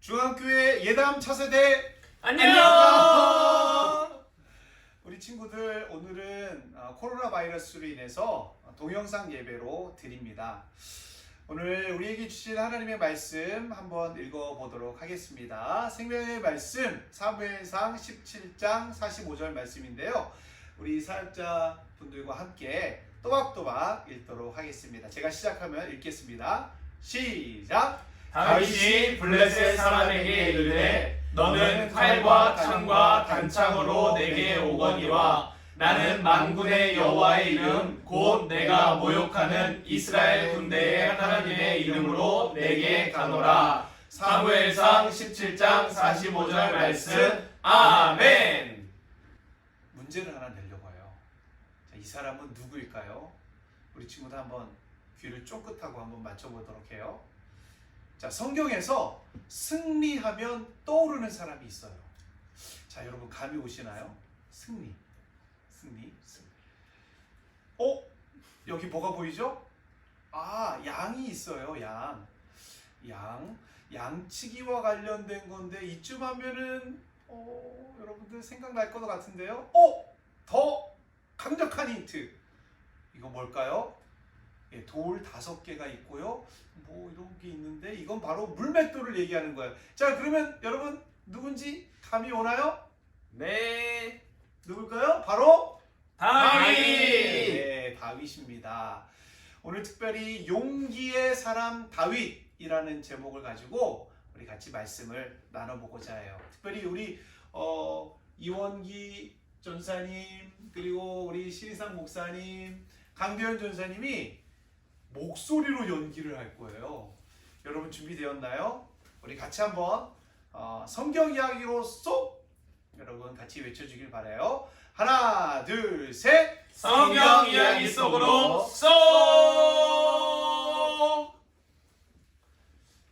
중앙교회 예담 차세대 안녕. 우리 친구들 오늘은 어, 코로나 바이러스로 인해서 동영상 예배로 드립니다. 오늘 우리에게 주신 하나님의 말씀 한번 읽어보도록 하겠습니다. 생명의 말씀 사무엘상 17장 45절 말씀인데요. 우리 사역자 분들과 함께 또박또박 읽도록 하겠습니다. 제가 시작하면 읽겠습니다. 시작! 다윗이 블레셋 사람에게 이르되 너는 칼과 창과 단창으로 내게 오거니와 나는 만군의 여호와의 이름 곧 내가 모욕하는 이스라엘 군대의 하나님의 이름으로 내게 가노라 사무엘상 17장 45절 말씀 아멘 문제를 하나 내려고 해요. 자, 이 사람은 누구일까요? 우리 친구들 한번 귀를 쫑긋하고 한번 맞춰보도록 해요. 자, 성경에서 승리하면 떠오르는 사람이 있어요. 자, 여러분 감이 오시나요? 승리, 승리, 승리. 어? 여기 뭐가 보이죠? 아, 양이 있어요. 양, 양, 양치기와 관련된 건데 이쯤 하면은 어, 여러분들 생각날 것 같은데요. 어? 더 강력한 힌트. 이거 뭘까요? 예, 돌 다섯 개가 있고요. 뭐 이런 게 있는데 이건 바로 물맷돌을 얘기하는 거예요. 자, 그러면 여러분 누군지 감이 오나요? 네 누굴까요? 바로 다윗 네, 다윗입니다. 오늘 특별히 용기의 사람 다윗이라는 제목을 가지고 우리 같이 말씀을 나눠보고자 해요. 특별히 우리 어, 이원기 전사님 그리고 우리 신희상 목사님 강대현 전사님이 목소리로 연기를 할 거예요. 여러분 준비되었나요? 우리 같이 한번 어, 성경 이야기로 쏙 여러분 같이 외쳐주길 바래요. 하나, 둘, 셋. 성경 이야기 속으로 쏙!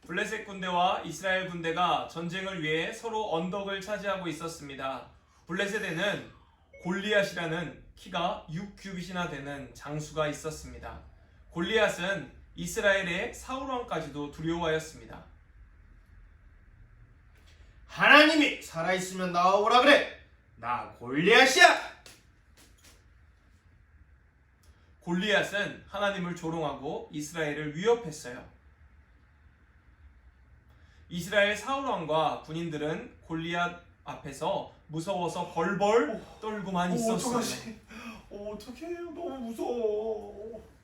블레셋 군대와 이스라엘 군대가 전쟁을 위해 서로 언덕을 차지하고 있었습니다. 블레셋에는 골리앗이라는 키가 6규빗이나 되는 장수가 있었습니다. 골리앗은 이스라엘의 사울 왕까지도 두려워하였습니다. 하나님이 살아있으면 나와보라 그래. 나 골리앗이야. 골리앗은 하나님을 조롱하고 이스라엘을 위협했어요. 이스라엘 사울 왕과 군인들은 골리앗 앞에서 무서워서 벌벌 떨고만 있었어요. 어떡해. 너무 무서워.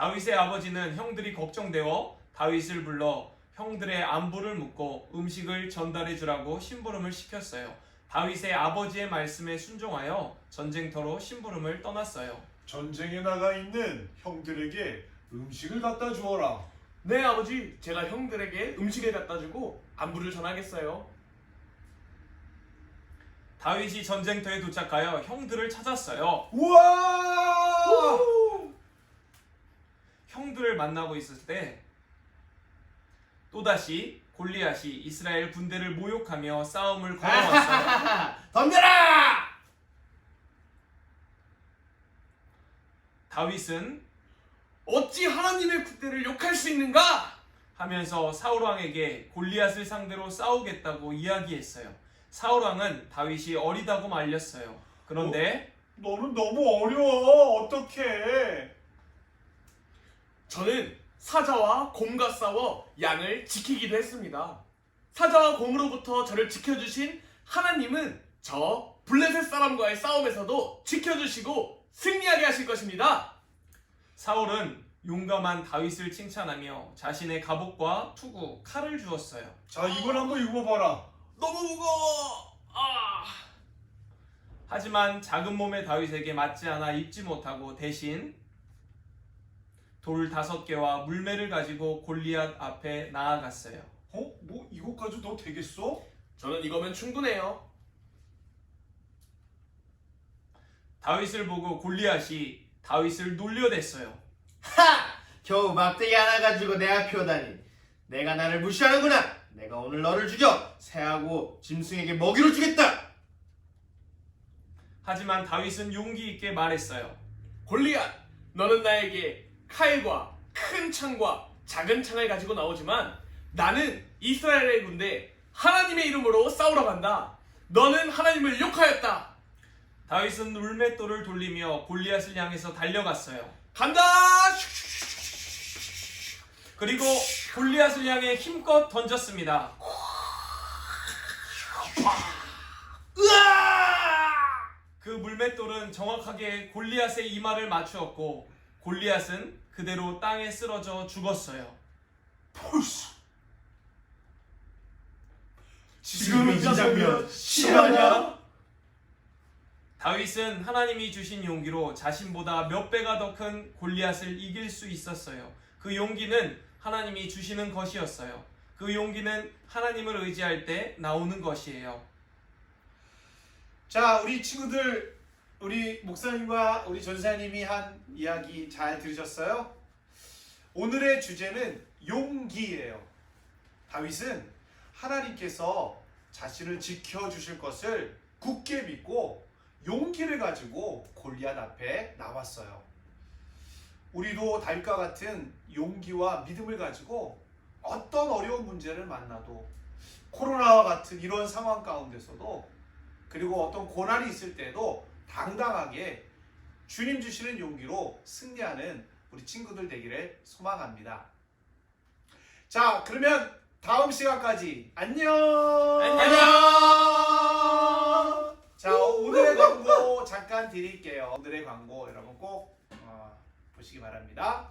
다윗의 아버지는 형들이 걱정되어 다윗을 불러 형들의 안부를 묻고 음식을 전달해 주라고 심부름을 시켰어요. 다윗의 아버지의 말씀에 순종하여 전쟁터로 심부름을 떠났어요. 전쟁에 나가 있는 형들에게 음식을 갖다 주어라. 네 아버지 제가 형들에게 음식을 갖다 주고 안부를 전하겠어요 다윗이 전쟁터에 도착하여 형들을 찾았어요. 우와! 형들을 만나고 있을 때 또다시 골리앗이 이스라엘 군대를 모욕하며 싸움을 걸어왔어요. 덤벼라! 다윗은 어찌 하나님의 군대를 욕할 수 있는가 하면서 사울 왕에게 골리앗을 상대로 싸우겠다고 이야기했어요. 사울 왕은 다윗이 어리다고 말렸어요. 그런데 너는 너무 어려워. 어떡해. 저는 사자와 곰과 싸워 양을 지키기도 했습니다 사자와 곰으로부터 저를 지켜주신 하나님은 저 블레셋 사람과의 싸움에서도 지켜주시고 승리하게 하실 것입니다 사울은 용감한 다윗을 칭찬하며 자신의 갑옷과 투구, 칼을 주었어요. 자, 이걸 한번 읽어봐라. 너무 무거워 아 하지만 작은 몸의 다윗에게 맞지 않아 입지 못하고 대신 돌 다섯 개와 물매를 가지고 골리앗 앞에 나아갔어요. 어? 뭐 이것 가지고 너 되겠어? 저는 이거면 충분해요 다윗을 보고 골리앗이 다윗을 놀려댔어요. 하! 겨우 막대기 하나 가지고 내 앞에 오다니. 내가 나를 무시하는구나. 내가 오늘 너를 죽여 새하고 짐승에게 먹이로 주겠다. 하지만 다윗은 용기 있게 말했어요. 골리앗 너는 나에게 칼과 큰 창과 작은 창을 가지고 나오지만 나는 이스라엘의 군대 하나님의 이름으로 싸우러 간다. 너는 하나님을 욕하였다. 다윗은 울맷돌을 돌리며 골리앗을 향해서 달려갔어요. 간다. 그리고 골리앗을 향해 힘껏 던졌습니다. 그 물맷돌은 정확하게 골리앗의 이마를 맞추었고 골리앗은 그대로 땅에 쓰러져 죽었어요. 지금 이 장면 실화냐? 다윗은 하나님이 주신 용기로 자신보다 몇 배가 더 큰 골리앗을 이길 수 있었어요. 그 용기는 하나님이 주시는 것이었어요. 그 용기는 하나님을 의지할 때 나오는 것이에요. 자, 우리 친구들, 우리 목사님과 우리 전사님이 한 이야기 잘 들으셨어요? 오늘의 주제는 용기예요. 다윗은 하나님께서 자신을 지켜주실 것을 굳게 믿고 용기를 가지고 골리앗 앞에 나왔어요. 우리도 다윗과 같은 용기와 믿음을 가지고 어떤 어려운 문제를 만나도 코로나와 같은 이런 상황 가운데서도 그리고 어떤 고난이 있을 때도 당당하게 주님 주시는 용기로 승리하는 우리 친구들 되기를 소망합니다. 자, 그러면 다음 시간까지 안녕! 안녕. 자, 오늘의 광고 잠깐 드릴게요. 오늘의 광고 여러분 꼭 어, 보시기 바랍니다.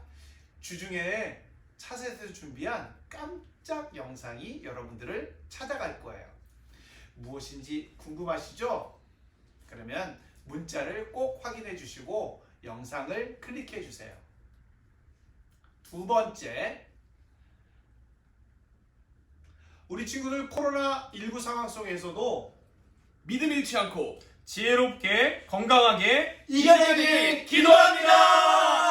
주중에 차세에서 준비한 깜짝 영상이 여러분들을 찾아갈 거예요. 무엇인지 궁금하시죠? 그러면 문자를 꼭 확인해 주시고 영상을 클릭해 주세요. 두 번째, 우리 친구들 코로나19 상황 속에서도 믿음 잃지 않고 지혜롭게 건강하게 이겨내기 기도합니다.